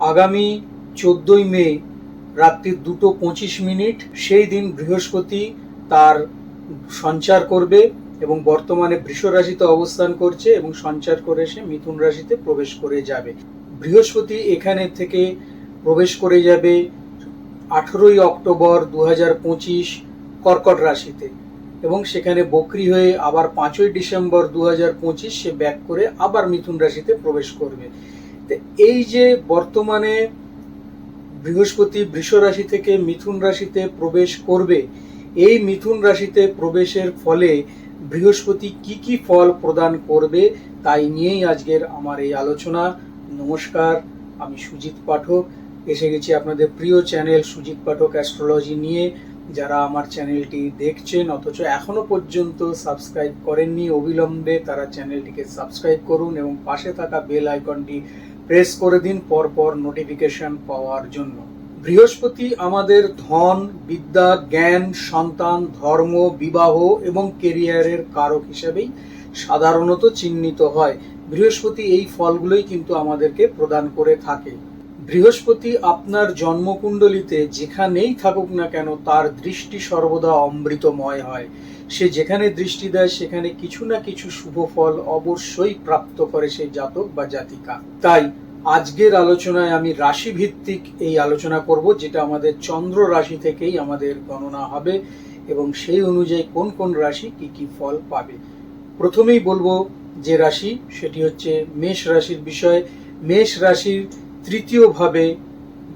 আগামী চোদ্দই মে রাত্রি দুটো পঁচিশ মিনিট সেই দিন বৃহস্পতি তার সঞ্চার করবে এবং বর্তমানে বৃষ রাশিতে অবস্থান করছে এবং সঞ্চার করে সে মিথুন রাশিতে প্রবেশ করে যাবে। বৃহস্পতি এখানে থেকে প্রবেশ করে যাবে আঠেরোই অক্টোবর দু পঁচিশ কর্কট রাশিতে এবং সেখানে বকরি হয়ে আবার পাঁচই ডিসেম্বর দু পঁচিশ সে ব্যাক করে আবার মিথুন রাশিতে প্রবেশ করবে। এই যে বর্তমানে বৃহস্পতি বৃষ রাশি থেকে মিথুন রাশিতে প্রবেশ করবে, এই মিথুন রাশিতে প্রবেশের ফলে বৃহস্পতি কি কি ফল প্রদান করবে তাই নিয়েই আজকের আমার এই আলোচনা। নমস্কার, আমি সুজিত পাঠক। এসে গেছি আপনাদের প্রিয় চ্যানেল সুজিত পাঠক অ্যাস্ট্রোলজি নিয়ে। যারা আমার চ্যানেলটি দেখছেন, অথচ এখনও পর্যন্ত সাবস্ক্রাইব করেননি অবিলম্বে, তারা চ্যানেলটিকে সাবস্ক্রাইব করুন এবং পাশে থাকা বেল আইকনটি প্রেস করে দিন, পরপর নোটিফিকেশন পাওয়ার জন্য। বৃহস্পতি আমাদের ধন, বিদ্যা, জ্ঞান, সন্তান, ধর্ম, বিবাহ এবং কেরিয়ারের কারক হিসেবেই সাধারণত চিহ্নিত হয়। বৃহস্পতি এই ফলগুলোই কিন্তু আমাদেরকে প্রদান করে থাকে। বৃহস্পতি আপনার জন্মকুণ্ডলিতে যেখানেই থাকুক না কেন তার দৃষ্টি সর্বদা অমৃতময় হয়। সে যেখানে দৃষ্টি দেয়, সেখানে কিছু না কিছু শুভ ফল অবশ্যই প্রাপ্ত করে সেই জাতক বা জাতিকা। তাই আজকের আলোচনায় আমি রাশি ভিত্তিক এই আলোচনা করব, যেটা আমাদের চন্দ্র রাশি থেকেই আমাদের গণনা হবে এবং সেই অনুযায়ী কোন কোন রাশি কি কি ফল পাবে। প্রথমেই বলব যে রাশি, সেটি হচ্ছে মেষ রাশির বিষয়। মেষ রাশির তৃতীয়ভাবে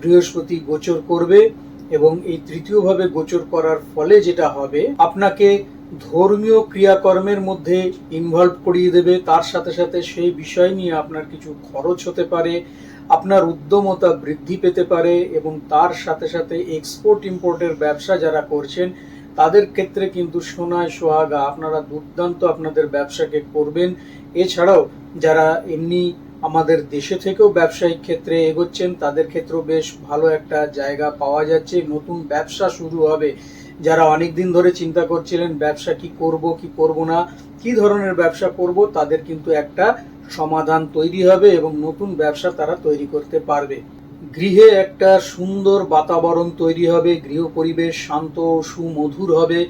বৃহস্পতি গোচর করবে এবং এই তৃতীয়ভাবে গোচর করার ফলে যেটা হবে, আপনাকে ধর্মীয় ক্রিয়াকর্মের মধ্যে ইনভলভ করিয়ে দেবে। তার সাথে সাথে সেই বিষয় নিয়ে আপনার কিছু খরচ হতে পারে, আপনার উদ্যমতা বৃদ্ধি পেতে পারে এবং তার সাথে সাথে এক্সপোর্ট ইম্পোর্টের ব্যবসা যারা করছেন, তাদের ক্ষেত্রে কিন্তু সোনায় সোহাগা আপনারা দুর্দান্ত আপনাদের ব্যবসাকে করবেন। এছাড়াও যারা এমনি আমাদের দেশে থেকেও ব্যবসায়িক ক্ষেত্রে এগোচ্ছেন, তাদের ক্ষেত্রেও বেশ ভালো একটা জায়গা পাওয়া যাচ্ছে। নতুন ব্যবসা শুরু হবে। যারা অনেক দিন ধরে চিন্তা করছিলেন ব্যবসা কি করব কি করব না, কি ধরনের ব্যবসা করব, তাদের কিন্তু একটা সমাধান তৈরি হবে এবং নতুন ব্যবসা তারা তৈরি করতে পারবে। গৃহে একটা সুন্দর বাতাবরণ তৈরি হবে, গৃহ পরিবেশ শান্ত, সুমধুর হবে।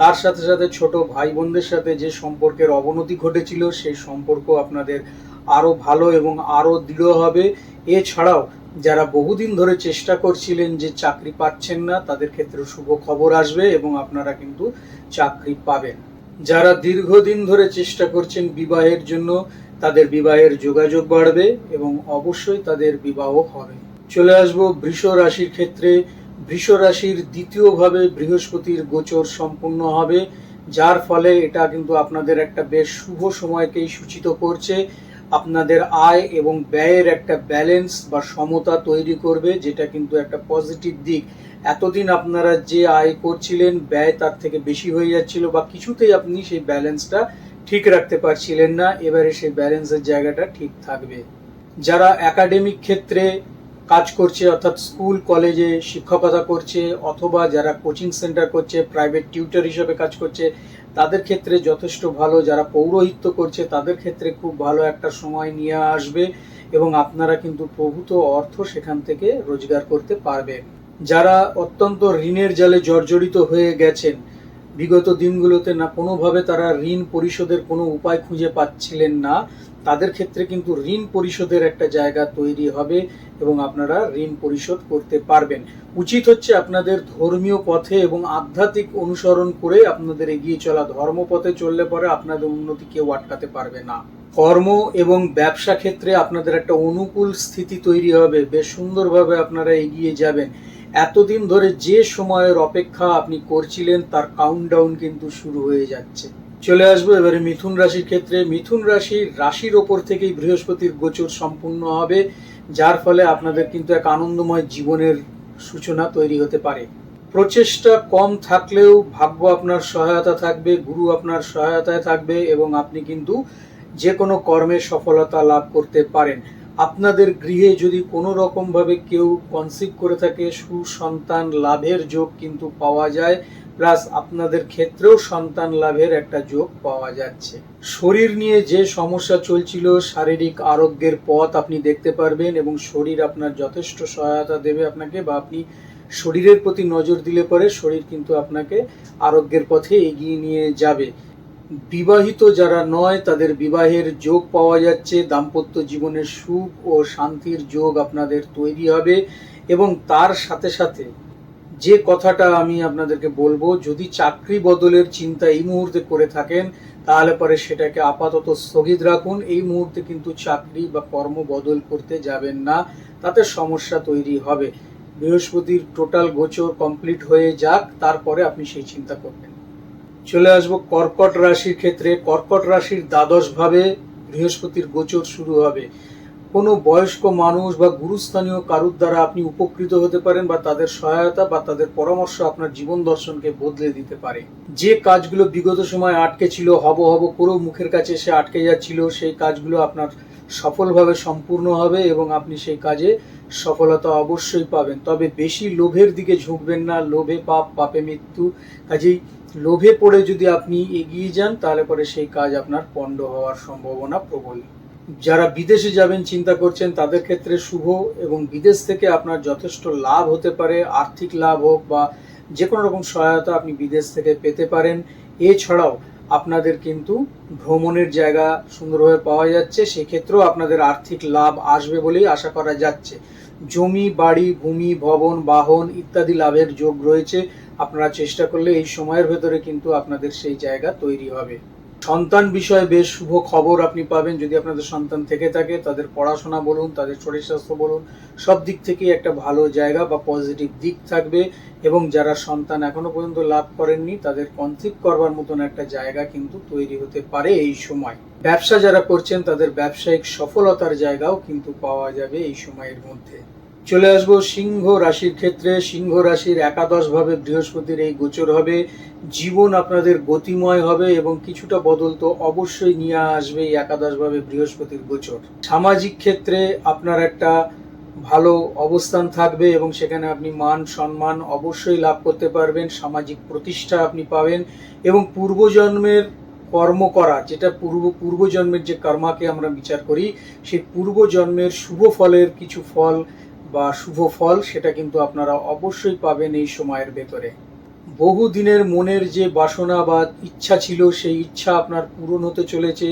তার সাথে সাথে ছোট ভাই বোনদের সাথে যে সম্পর্কের অবনতি ঘটেছিল, সেই সম্পর্ক আপনাদের আরও ভালো এবং আরও দৃঢ় হবে। এছাড়াও যারা বহুদিন ধরে চেষ্টা করছিলেন যে চাকরি পাচ্ছেন না, তাদের ক্ষেত্রে শুভ খবর আসবে এবং আপনারা কিন্তু চাকরি পাবেন। যারা দীর্ঘদিন ধরে চেষ্টা করছেন বিবাহের জন্য, তাদের বিবাহের যোগাযোগ বাড়বে এবং অবশ্যই তাদের বিবাহ হবে। চলে আসব বৃষ রাশির ক্ষেত্রে। বৃষ রাশির দ্বিতীয়ভাবে বৃহস্পতির গোচর সম্পূর্ণ হবে, যার ফলে এটা কিন্তু আপনাদের একটা বেশ শুভ সময়কেই সূচিত করছে। আপনাদের আয় এবং ব্যয়ের একটা ব্যালেন্স বা সমতা তৈরি করবে, যেটা কিন্তু একটা পজিটিভ দিক। এতদিন আপনারা যে আয় করছিলেন, ব্যয় তার থেকে বেশি হয়ে যাচ্ছিল বা কিছুতেই আপনি সেই ব্যালেন্সটা ঠিক রাখতে পারছিলেন না, এবারে সেই ব্যালেন্সের জায়গাটা ঠিক থাকবে। যারা একাডেমিক ক্ষেত্রে কাজ করছে, অর্থাৎ স্কুল কলেজে শিক্ষকতা করছে, অথবা যারা কোচিং সেন্টার করছে প্রাইভেট টিউটর হিসেবে কাজ করছে তাদের ক্ষেত্রে যথেষ্ট ভালো। যারা পৌরোহিত্য করছে, তাদের ক্ষেত্রে খুব ভালো একটা সময় নিয়ে আসবে এবং আপনারা কিন্তু প্রভূত অর্থ সেখান থেকে রোজগার করতে পারবেন যারা অত্যন্ত ঋণের জালে জর্জরিত হয়ে গেছেন, বিগত দিনগুলোতে না কোনোভাবে তারা ঋণ পরিশোধের কোনো উপায় খুঁজে পাচ্ছিলেন না। তাদের ক্ষেত্রে কিন্তু ঋণ পরিশোধের একটা জায়গা তৈরি হবে এবং আপনারা ঋণ পরিশোধ করতে পারবেন। উচিত হচ্ছে আপনাদের ধর্মীয় পথে এবং আধ্যাত্মিক অনুসরণ করে আপনাদের এগিয়ে চলা। ধর্মপথে চললে পরে আপনাদের উন্নতি কেউ আটকাতে পারবে না। কর্ম এবং ব্যবসা ক্ষেত্রে আপনাদের একটা অনুকূল স্থিতি তৈরি হবে। বেশ সুন্দরভাবে আপনারা এগিয়ে যাবেন। এতদিন ধরে যে সময়ের অপেক্ষা আপনি করছিলেন, তার কাউন্টডাউন কিন্তু শুরু হয়ে যাচ্ছে। চলে আসব এবারে মিথুন রাশির ক্ষেত্রে। মিথুন রাশির রাশির ওপর থেকেই বৃহস্পতির গোচর সম্পূর্ণ হবে, যার ফলে আপনাদের কিন্তু এক আনন্দময় জীবনের সূচনা তৈরি হতে পারে। প্রচেষ্টা কম থাকলেও ভাগ্য আপনার সহায়তা থাকবে, গুরু আপনার সহায়তায় থাকবে এবং আপনি কিন্তু যে কোনো কর্মে সফলতা লাভ করতে পারেন। আপনাদের গৃহে যদি কোনো রকমভাবে কেউ কনসিভ করে থাকে, সুসন্তান লাভের যোগ কিন্তু পাওয়া যায়। প্লাস আপনাদের ক্ষেত্রেও সন্তান লাভের একটা যোগ পাওয়া যাচ্ছে। শরীর নিয়ে যে সমস্যা চলছিল, শারীরিক আরোগ্যের পথ আপনি দেখতে পারবেন এবং শরীর আপনার যথেষ্ট সহায়তা দেবে আপনাকে বা আপনি শরীরের প্রতি নজর দিলে পরে শরীর কিন্তু আপনাকে আরোগ্যের পথে এগিয়ে নিয়ে যাবে। বিবাহিত যারা নয়, তাদের বিবাহের যোগ পাওয়া যাচ্ছে। দাম্পত্য জীবনের সুখ ও শান্তির যোগ আপনাদের তৈরি হবে এবং তার সাথে সাথে যে কথাটা আমি আপনাদেরকে বলব, যদি চাকরি বদলের চিন্তা এই মুহূর্তে করে থাকেন, তাহলে পরে সেটাকে আপাতত স্থগিত রাখুন। এই মুহূর্তে কিন্তু চাকরি বা কর্ম বদল করতে যাবেন না, তাতে সমস্যা তৈরি হবে। বৃহস্পতির টোটাল গোচর কমপ্লিট হয়ে যাক, তারপরে আপনি সেই চিন্তা করবেন। চলে আসব কর্কট রাশির ক্ষেত্রে। কর্কট রাশির দ্বাদশ ভাবে বৃহস্পতির গোচর শুরু হবে। কোনো বয়স্ক মানুষ বা গুরুস্থানীয় কারুর দ্বারা আপনি উপকৃত হতে পারেন বা তাদের সহায়তা বা তাদের পরামর্শ আপনার জীবন দর্শনকে বদলে দিতে পারে। যে কাজগুলো বিগত সময় আটকে ছিল, হব হব করেও মুখের কাছে এসে আটকে যাচ্ছিল, সেই কাজগুলো আপনার সফলভাবে সম্পূর্ণ হবে এবং আপনি সেই কাজে সফলতা অবশ্যই পাবেন। তবে বেশি লোভের দিকে ঝুঁকবেন না, লোভে পাপ, পাপে মৃত্যু। কাজেই লোভে পড়ে যদি আপনি এগিয়ে যান, তাহলে পরে সেই কাজ আপনার পণ্ড হওয়ার সম্ভাবনা প্রবল। যারা বিদেশে যাবেন, চিন্তা করছেন, তাদের ক্ষেত্রে শুভ এবং বিদেশ থেকে আপনার যথেষ্ট লাভ হতে পারে, আর্থিক লাভ হোক বা যে কোনো রকম সহায়তা আপনি বিদেশ থেকে পেতে পারেন। এছাড়াও আপনাদের কিন্তু ভ্রমণের জায়গা সুন্দরভাবে পাওয়া যাচ্ছে, সেক্ষেত্রেও আপনাদের আর্থিক লাভ আসবে বলেই আশা করা যাচ্ছে। জমি, বাড়ি, ভূমি, ভবন, বাহন ইত্যাদি লাভের যোগ রয়েছে। আপনারা চেষ্টা করলে এই সময়ের ভেতরে কিন্তু আপনাদের সেই জায়গা তৈরি হবে। সন্তান বিষয়ে বেশ শুভ খবর আপনি পাবেন যদি আপনাদের সন্তান থেকে থাকে। তাদের পড়াশোনা বলুন, তাদের শরীর স্বাস্থ্য বলুন, সব দিক থেকেই একটা ভালো জায়গা বা পজিটিভ দিক থাকবে এবং যারা সন্তান এখনও পর্যন্ত লাভ করেননি, তাদের কনসিভ করবার মতন একটা জায়গা কিন্তু তৈরি হতে পারে এই সময়। ব্যবসা যারা করছেন, তাদের ব্যবসায়িক সফলতার জায়গাও কিন্তু পাওয়া যাবে এই সময়ের মধ্যে। চলে আসব সিংহ রাশির ক্ষেত্রে। সিংহ রাশির একাদশ ভাবে বৃহস্পতির এই গোচর হবে। জীবন আপনাদের গতিময় হবে এবং কিছুটা বদল তো অবশ্যই নিয়ে আসবে এই একাদশ ভাবে বৃহস্পতির গোচর। সামাজিক ক্ষেত্রে আপনার একটা ভালো অবস্থান থাকবে এবং সেখানে আপনি মান সম্মান অবশ্যই লাভ করতে পারবেন। সামাজিক প্রতিষ্ঠা আপনি পাবেন এবং পূর্বজন্মের কর্ম করা, যেটা পূর্ব, পূর্বজন্মের যে কর্মাকে আমরা বিচার করি, সেই পূর্বজন্মের শুভ ফলের কিছু ফল বা শুভ ফল, সেটা কিন্তু আপনারা অবশ্যই পাবেন এই সময়ের ভেতরে। বহু দিনের মনের যে বাসনা বা ইচ্ছা ছিল, সেই ইচ্ছা আপনার পূরণ হতে চলেছে।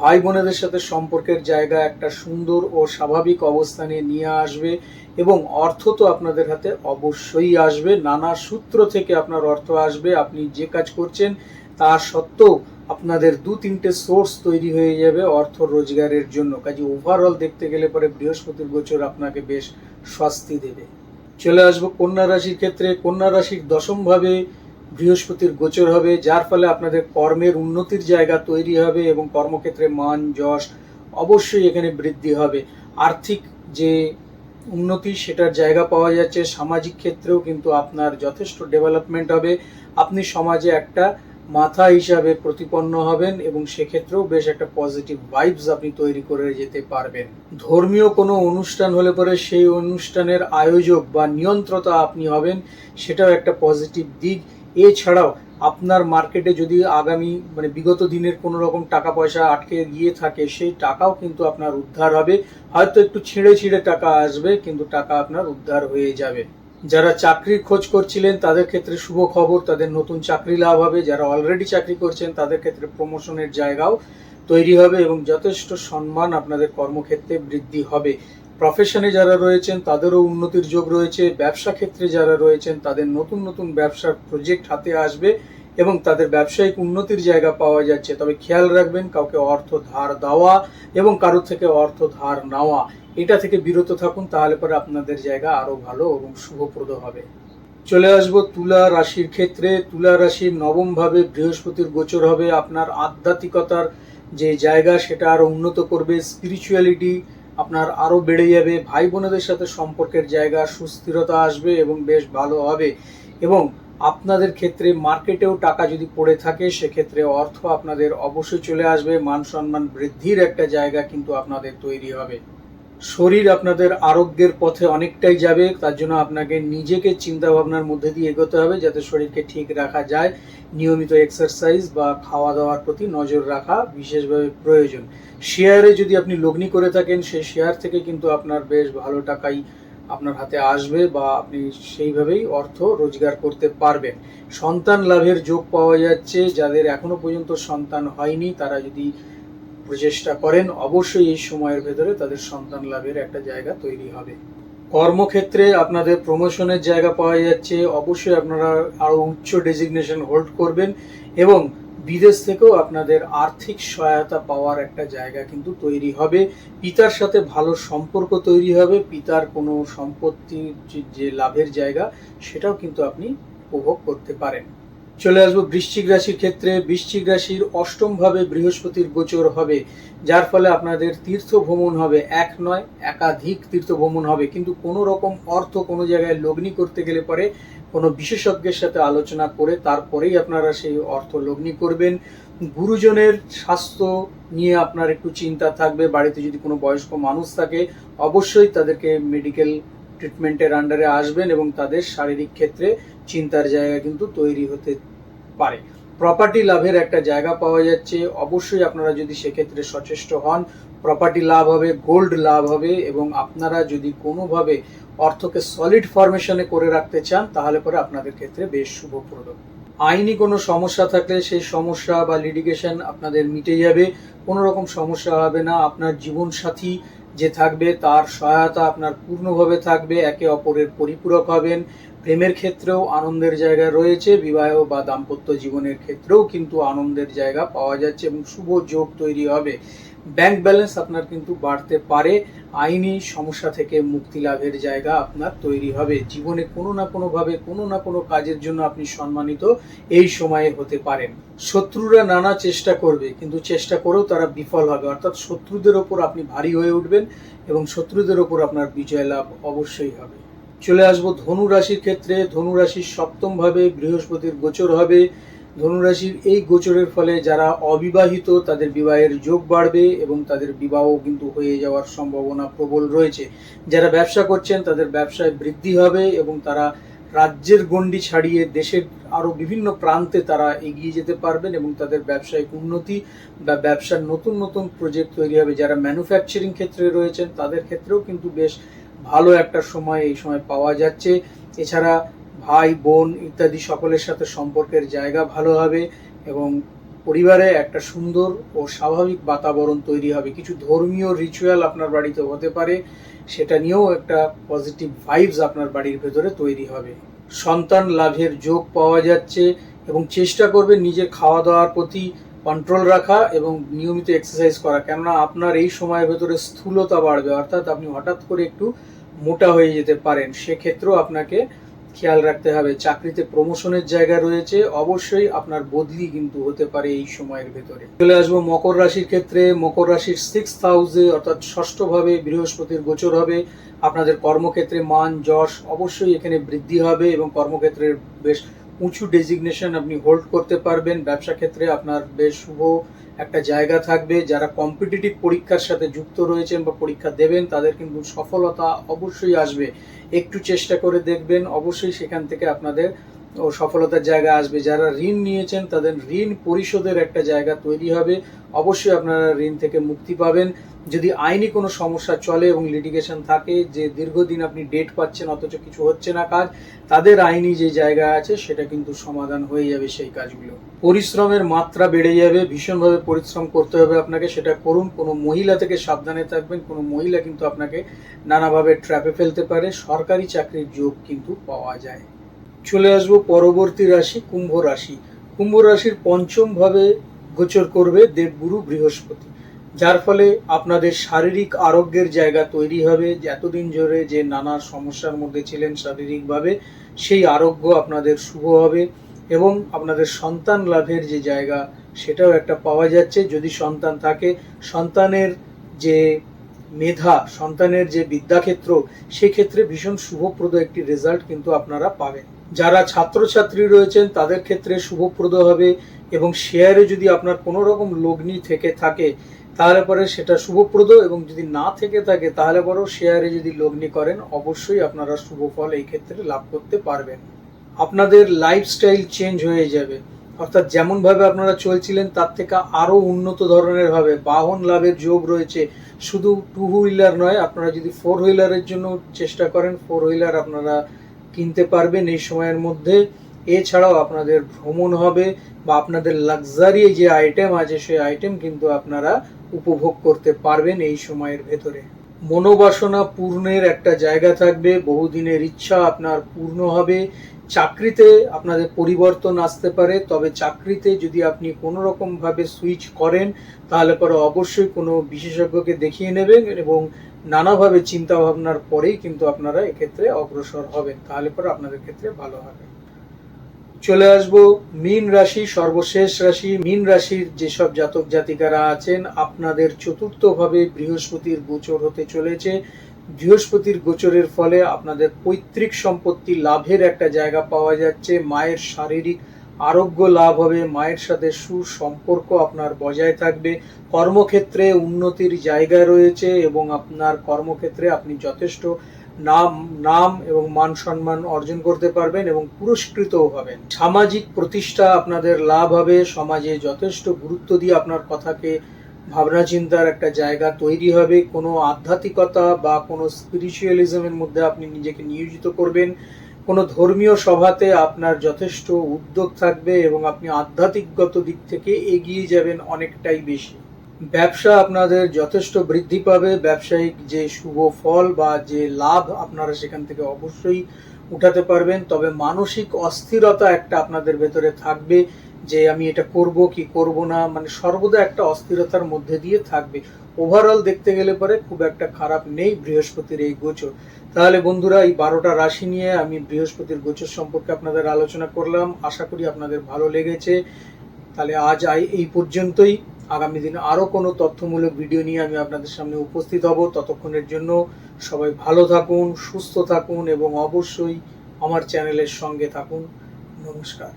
ভাই বোনেদের সাথে সম্পর্কের জায়গা একটা সুন্দর ও স্বাভাবিক অবস্থানে নিয়ে আসবে এবং অর্থ তো আপনাদের হাতে অবশ্যই আসবে। নানা সূত্র থেকে আপনার অর্থ আসবে, আপনি যে কাজ করছেন, তা সত্ত্বেও আপনাদের দু তিনটে সোর্স তৈরি হয়ে যাবে অর্থ রোজগারের জন্য। কাজে ওভারঅল দেখতে গেলে পরে বৃহস্পতির গোচর আপনাকে বেশ স্বস্তি দেবে। চলে আসব কন্যা রাশির ক্ষেত্রে। কন্যা রাশির দশমভাবে বৃহস্পতির গোচর হবে, যার ফলে আপনাদের কর্মের উন্নতির জায়গা তৈরি হবে এবং কর্মক্ষেত্রে মান, যশ অবশ্যই এখানে বৃদ্ধি হবে। আর্থিক যে উন্নতি, সেটার জায়গা পাওয়া যাচ্ছে। সামাজিক ক্ষেত্রেও কিন্তু আপনার যথেষ্ট ডেভেলপমেন্ট হবে। আপনি সমাজে একটা মাথা হিসাবে প্রতিপন্ন হবেন এবং সেক্ষেত্রেও বেশ একটা পজিটিভ ভাইবস আপনি তৈরি করে যেতে পারবেন। ধর্মীয় কোনো অনুষ্ঠান হলে পরে সেই অনুষ্ঠানের আয়োজক বা নিয়ন্ত্রতা আপনি হবেন, সেটাও একটা পজিটিভ দিক। এছাড়াও আপনার মার্কেটে যদি আগামী মানে বিগত দিনের কোনো রকম টাকা পয়সা আটকে গিয়ে থাকে, সেই টাকাও কিন্তু আপনার উদ্ধার হবে। হয়তো একটু ছিঁড়ে ছিঁড়ে টাকা আসবে, কিন্তু টাকা আপনার উদ্ধার হয়ে যাবে। যারা চাকরির খোঁজ করছিলেন, তাদের ক্ষেত্রে শুভ খবর, তাদের নতুন চাকরি লাভ হবে। যারা অলরেডি চাকরি করছেন, তাদের ক্ষেত্রে প্রমোশনের জায়গাও তৈরি হবে এবং যথেষ্ট সম্মান আপনাদের কর্মক্ষেত্রে বৃদ্ধি হবে। প্রফেশনে যারা রয়েছেন, তাদেরও উন্নতির যোগ রয়েছে। ব্যবসা ক্ষেত্রে যারা রয়েছেন, তাদের নতুন নতুন ব্যবসার প্রজেক্ট হাতে আসবে এবং তাদের ব্যবসায়িক উন্নতির জায়গা পাওয়া যাচ্ছে। তবে খেয়াল রাখবেন, কাউকে অর্থ ধার দেওয়া এবং কারোর থেকে অর্থ ধার নেওয়া এটা থেকে বিরত থাকুন, তাহলে পরে আপনাদের জায়গা আরও ভালো এবং শুভপ্রদ হবে। চলে আসব তুলা রাশির ক্ষেত্রে। তুলা রাশির নবম ভাবে বৃহস্পতির গোচর হবে। আপনার আধ্যাত্মিকতার যে জায়গা, সেটা আরও উন্নত করবে। স্পিরিচুয়ালিটি আপনার আরও বেড়ে যাবে। ভাই বোনেদের সাথে সম্পর্কের জায়গা, সুস্থিরতা আসবে এবং বেশ ভালো হবে। এবং আপনাদের ক্ষেত্রে মার্কেটেও টাকা যদি পড়ে থাকে, সেক্ষেত্রে অর্থ আপনাদের অবশ্যই চলে আসবে। মান সম্মান বৃদ্ধির একটা জায়গা কিন্তু আপনাদের তৈরি হবে। শরীর আপনাদের আরোগ্যের পথে অনেকটাই যাবে, তার জন্য আপনাকে নিজেকে চিন্তা ভাবনার মধ্যে দিয়ে এগোতে হবে যাতে শরীরকে ঠিক রাখা যায়। নিয়মিত এক্সারসাইজ বা খাওয়া দাওয়ার প্রতি নজর রাখা বিশেষভাবে প্রয়োজন। শেয়ারে যদি আপনি লগ্নি করে থাকেন, সেই শেয়ার থেকে কিন্তু আপনার বেশ ভালো টাকাই আপনার হাতে আসবে বা আপনি সেইভাবেই অর্থ রোজগার করতে পারবেন। সন্তান লাভের যোগ পাওয়া যাচ্ছে। যাদের এখনও পর্যন্ত সন্তান হয়নি, তারা যদি প্রচেষ্টা করেন, অবশ্যই এই সময়ের ভেতরে তাদের সন্তান লাভের একটা জায়গা তৈরি হবে। কর্মক্ষেত্রে আপনাদের প্রমোশনের জায়গা পাওয়া যাচ্ছে, অবশ্যই আপনারা আরও উচ্চ ডেজিগনেশন হোল্ড করবেন এবং বিদেশ থেকেও আপনাদের আর্থিক সহায়তা পাওয়ার একটা জায়গা কিন্তু তৈরি হবে। পিতার সাথে ভালো সম্পর্ক তৈরি হবে, পিতার কোনো সম্পত্তির যে লাভের জায়গা সেটাও কিন্তু আপনি উপভোগ করতে পারেন। চলে আসব বৃশ্চিক রাশির ক্ষেত্রে। বৃশ্চিক রাশির অষ্টম ভাবে বৃহস্পতির গোচর হবে, যার ফলে আপনাদের তীর্থ ভ্রমণ হবে। এক নয়, একাধিক তীর্থ ভ্রমণ হবে। কিন্তু কোনো রকম অর্থ কোনো জায়গায় লগ্নি করতে গেলে পরে কোনো বিশেষজ্ঞের সাথে আলোচনা করে তারপরেই আপনারা সেই অর্থ লগ্নি করবেন। গুরুজনের স্বাস্থ্য নিয়ে আপনার একটু চিন্তা থাকবে। বাড়িতে যদি কোনো বয়স্ক মানুষ থাকে, অবশ্যই তাদেরকে মেডিকেল ট্রিটমেন্টের আন্ডারে আসবেন এবং তাদের শারীরিক ক্ষেত্রে চিন্তার জায়গা কিন্তু তৈরি হতে পারে। প্রপার্টি লাভের একটা জায়গা পাওয়া যাচ্ছে। অবশ্যই আপনারা যদি সেক্ষেত্রে সচেষ্ট হন প্রপার্টি লাভ হবে গোল্ড লাভ হবে এবং আপনারা যদি কোনোভাবে অর্থকে সলিড ফরমেশনে করে রাখতে চান, তাহলে পরে আপনাদের ক্ষেত্রে বেশ শুভপ্রদ আইনি কোনো সমস্যা থাকলে সেই সমস্যা বা লিটিগেশন আপনাদের মিটে যাবে। কোনো রকম সমস্যা হবে না। আপনার জীবন সাথী যে থাকবে তার সহায়তা আপনার পূর্ণভাবে থাকবে, একে অপরের পরিপূরক হবেন। প্রেমের ক্ষেত্রেও আনন্দের জায়গা রয়েছে, বিবাহ বা দাম্পত্য জীবনের ক্ষেত্রেও কিন্তু আনন্দের জায়গা পাওয়া যাচ্ছে এবং শুভ যোগ তৈরি হবে। ব্যাংক ব্যালেন্স আপনার কিন্তু বাড়তে পারে। আইনি সমস্যা থেকে মুক্তি লাভের জায়গা আপনার তৈরি হবে। জীবনে কোনো না কোনোভাবে, কোনো না কোনো কাজের জন্য আপনি সম্মানিত এই সময়ে হতে পারেন। শত্রুরা নানা চেষ্টা করবে, কিন্তু চেষ্টা করেও তারা বিফল হবে। অর্থাৎ শত্রুদের ওপর আপনি ভারী হয়ে উঠবেন এবং শত্রুদের ওপর আপনার বিজয় লাভ অবশ্যই হবে। চলে আসব ধনু রাশির ক্ষেত্রে। ধনু রাশির সপ্তম ভাবে বৃহস্পতির গোচর হবে। ধনুরাশির এই গোচরের ফলে যারা অবিবাহিত, তাদের বিবাহের যোগ বাড়বে এবং তাদের বিবাহ কিন্তু হয়ে যাওয়ার সম্ভাবনা প্রবল রয়েছে। যারা ব্যবসা করছেন, তাদের ব্যবসায় বৃদ্ধি হবে এবং তারা রাজ্যের গণ্ডি ছাড়িয়ে দেশের আরও বিভিন্ন প্রান্তে তারা এগিয়ে যেতে পারবেন এবং তাদের ব্যবসায়িক উন্নতি বা ব্যবসার নতুন নতুন প্রজেক্ট তৈরি হবে। যারা ম্যানুফ্যাকচারিং ক্ষেত্রে রয়েছেন, তাদের ক্ষেত্রেও কিন্তু বেশ ভালো একটা সময় এই সময় পাওয়া যাচ্ছে। এছাড়া ভাই, বোন ইত্যাদি সকলের সাথে সম্পর্কের জায়গা ভালো হবে এবং পরিবারে একটা সুন্দর ও স্বাভাবিক বাতাবরণ তৈরি হবে। কিছু ধর্মীয় রিচুয়াল আপনার বাড়িতে হতে পারে, সেটা নিয়েও একটা পজিটিভ ভাইবস আপনার বাড়ির ভেতরে তৈরি হবে। সন্তান লাভের যোগ পাওয়া যাচ্ছে এবং চেষ্টা করবেন নিজের খাওয়া দাওয়ার প্রতি কন্ট্রোল রাখা এবং নিয়মিত এক্সারসাইজ করা। কেননা আপনার এই সময়ের ভেতরে স্থূলতা বাড়বে, অর্থাৎ আপনি হঠাৎ করে একটু মোটা হয়ে যেতে পারেন। সেক্ষেত্রেও আপনাকে খেয়াল রাখতে হবে। চাকরিতে প্রমোশনের জায়গা রয়েছে। অবশ্যই আপনার বদলি কিন্তু হতে পারে এই সময়ের ভেতরে। চলে আসব মকর রাশির ক্ষেত্রে। মকর রাশির সিক্স হাউসে অর্থাৎ ষষ্ঠভাবে বৃহস্পতির গোচর হবে। আপনাদের কর্মক্ষেত্রে মান, যশ অবশ্যই এখানে বৃদ্ধি হবে এবং কর্মক্ষেত্রের বেশ উঁচু ডেজিগনেশন আপনি হোল্ড করতে পারবেন। ব্যবসা ক্ষেত্রে আপনার বেশ শুভ একটা জায়গা থাকবে। যারা কম্পিটিটিভ পরীক্ষার সাথে যুক্ত রয়েছেন বা পরীক্ষা দেবেন, তাদের কিন্তু সফলতা অবশ্যই আসবে। একটু চেষ্টা করে দেখবেন। অবশ্যই সেখান থেকে আপনাদের ও সফলতার জায়গা আসবে। যারা ঋণ নিয়েছেন, তাদের ঋণ পরিশোধের একটা জায়গা তৈরি হবে। অবশ্যই আপনারা ঋণ থেকে মুক্তি পাবেন। যদি আইনি কোনো সমস্যা চলে এবং লিটিগেশন থাকে, যে দীর্ঘদিন আপনি ডেট পাচ্ছেন, অথচ কিছু হচ্ছে না কাজ, তাদের আইনি যে জায়গা আছে, সেটা কিন্তু সমাধান হয়ে যাবে সেই কাজগুলো। পরিশ্রমের মাত্রা বেড়ে যাবে, ভীষণভাবে পরিশ্রম করতে হবে আপনাকে, সেটা করুন। কোনো মহিলা থেকে সাবধানে থাকবেন, কোনো মহিলা কিন্তু আপনাকে নানাভাবে ট্র্যাপে ফেলতে পারে। সরকারি চাকরির যোগ কিন্তু পাওয়া যায়। চলে আসব পরবর্তী রাশি কুম্ভ রাশি। কুম্ভ রাশির পঞ্চম ভাবে গোচর করবে দেবগুরু বৃহস্পতি। যার ফলে আপনাদের শারীরিক আরোগ্যের জায়গা তৈরি হবে। এতদিন ধরে যে নানা সমস্যার মধ্যে ছিলেন শারীরিকভাবে, সেই আরোগ্য আপনাদের শুভ হবে এবং আপনাদের সন্তান লাভের যে জায়গা, সেটাও একটা পাওয়া যাচ্ছে। যদি সন্তান থাকে, সন্তানের যে মেধা, সন্তানের যে বিদ্যাক্ষেত্র, সেক্ষেত্রে ভীষণ শুভপ্রদ একটি রেজাল্ট কিন্তু আপনারা পাবেন। যারা ছাত্রছাত্রী রয়েছেন, তাদের ক্ষেত্রে শুভপ্রদ হবে এবং শেয়ারে যদি আপনার কোনো রকম লগ্নি থেকে থাকে, তাহলে পরে সেটা শুভপ্রদ এবং যদি না থেকে থাকে, তাহলে পরেও শেয়ারে যদি লগ্নি করেন, অবশ্যই আপনারা শুভ ফল এই ক্ষেত্রে লাভ করতে পারবেন। আপনাদের লাইফস্টাইল চেঞ্জ হয়ে যাবে। অর্থাৎ যেমনভাবে আপনারা চলছিলেন, তার থেকে আরও উন্নত ধরনের হবে বাহন লাভের যোগ রয়েছে। শুধু টু হুইলার নয়, আপনারা যদি ফোর হুইলারের জন্য চেষ্টা করেন ফোর হুইলার আপনারা কিনতে পারবেন এই সময়ের মধ্যে। এছাড়াও আপনাদের ভ্রমণ হবে বা আপনাদের লাক্সারি যে আইটেম আছে সেই আইটেম কিন্তু আপনারা উপভোগ করতে পারবেন এই সময়ের ভেতরে। মনোবাসনা পূর্ণের একটা জায়গা থাকবে, বহুদিনের ইচ্ছা আপনার পূর্ণ হবে। চাকরিতে আপনাদের পরিবর্তন আসতে পারে, তবে চাকরিতে যদি আপনি কোনো রকম ভাবে সুইচ করেন, তাহলে পরে অবশ্যই কোনো বিশেষজ্ঞকে দেখিয়ে নেবেন এবং নানাভাবে চিন্তা ভাবনার পরেই কিন্তু আপনারা এক্ষেত্রে অগ্রসর হবেন। তাহলে পরে আপনাদের ক্ষেত্রে ভালো হবে। চলে আসব মীন রাশি, সর্বশেষ রাশি। মীন রাশির যেসব জাতক জাতিকারা আছেন, আপনাদের চতুর্থভাবে বৃহস্পতির গোচর হতে চলেছে। বৃহস্পতির গোচরের ফলে আপনাদের পৈতৃক সম্পত্তি লাভের একটা জায়গা পাওয়া যাচ্ছে। মায়ের শারীরিক আরোগ্য লাভ হবে, মায়ের সাথে সুসম্পর্ক আপনার বজায় থাকবে, কর্মক্ষেত্রে উন্নতির জায়গা রয়েছে এবং আপনার কর্মক্ষেত্রে আপনি যথেষ্ট নাম নাম এবং মান সম্মান অর্জন করতে পারবেন এবং পুরস্কৃতও হবেন। সামাজিক প্রতিষ্ঠা আপনাদের লাভ হবে, সমাজে যথেষ্ট গুরুত্ব দিয়ে আপনার কথাকে ভাবনা চিন্তার একটা জায়গা তৈরি হবে, কোনো আধ্যাত্মিকতা বা কোনো স্পিরিচুয়ালিজমের মধ্যে আপনি নিজেকে নিয়োজিত করবেন। কোনো ধর্মীয় সভাতে আপনার যথেষ্ট উদ্যোগ থাকবে এবং আপনি আধ্যাত্মিকগত দিক থেকে এগিয়ে যাবেন অনেকটাই বেশি। ব্যবসা আপনাদের যথেষ্ট বৃদ্ধি পাবে, ব্যবসায়িক যে শুভ ফল বা যে লাভ আপনারা সেখান থেকে অবশ্যই উঠাতে পারবেন, তবে মানসিক অস্থিরতা একটা আপনাদের ভেতরে থাকবে। যে আমি এটা করব, কি করব না মানে সর্বদা একটা অস্থিরতার মধ্যে দিয়ে থাকবে। ওভারঅল দেখতে গেলে পরে খুব একটা খারাপ নেই বৃহস্পতির এই গোচর। তাহলে বন্ধুরা, এই বারোটা রাশি নিয়ে আমি বৃহস্পতির গোচর সম্পর্কে আপনাদের আলোচনা করলাম। আশা করি আপনাদের ভালো লেগেছে। তাহলে আজ আই- এই পর্যন্তই। আগামী দিনে আরও কোনো তথ্যমূলক ভিডিও নিয়ে আমি আপনাদের সামনে উপস্থিত হব। ততক্ষণের জন্য সবাই ভালো থাকুন, সুস্থ থাকুন এবং অবশ্যই আমার চ্যানেলের সঙ্গে থাকুন। নমস্কার।